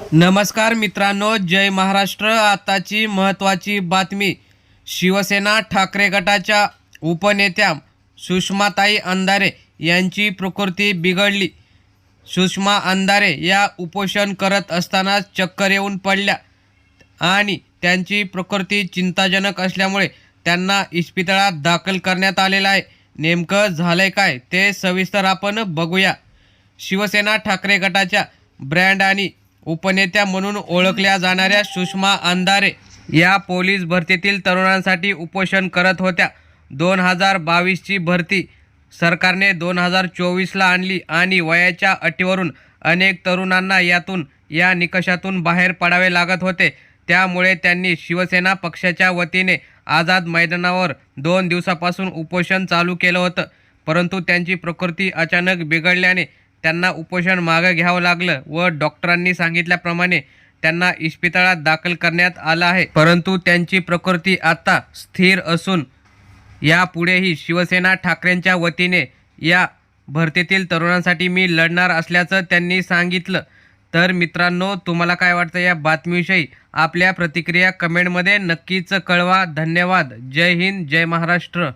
नमस्कार मित्रांनो जय महाराष्ट्र. आताची महत्त्वाची बातमी. शिवसेना ठाकरे गटाच्या उपनेत्या सुषमाताई अंधारे यांची प्रकृती बिघडली. सुषमा अंधारे या उपोषण करत असताना चक्कर येऊन पडल्या आणि त्यांची प्रकृती चिंताजनक असल्यामुळे त्यांना इस्पितळात दाखल करण्यात आलेलं आहे. नेमकं झालंय काय ते सविस्तर आपण बघूया. शिवसेना ठाकरे गटाच्या ब्रँड आणि उपनेत्या म्हणून ओळखल्या जाणाऱ्या सुषमा अंधारे या पोलीस भरतीतील तरुणांसाठी उपोषण करत होत्या. दोन हजार बावीसची भरती सरकारने दोन हजार चोवीसला आणली आणि वयाच्या अटीवरून अनेक तरुणांना यातून या निकषातून बाहेर पडावे लागत होते. त्यामुळे त्यांनी शिवसेना पक्षाच्या वतीने आझाद मैदानावर दोन दिवसापासून उपोषण चालू केलं होतं. परंतु त्यांची प्रकृती अचानक बिघडल्याने त्यांना उपोषण मागं घ्यावं लागलं व डॉक्टरांनी सांगितल्याप्रमाणे त्यांना इस्पितळात दाखल करण्यात आलं आहे. परंतु त्यांची प्रकृती आता स्थिर असून यापुढेही शिवसेना ठाकरेंच्या वतीने या भरतीतील तरुणांसाठी मी लढणार असल्याचं त्यांनी सांगितलं. तर मित्रांनो तुम्हाला काय वाटतं या बातमीविषयी? आपल्या प्रतिक्रिया कमेंटमध्ये नक्कीच कळवा. धन्यवाद. जय हिंद. जय महाराष्ट्र.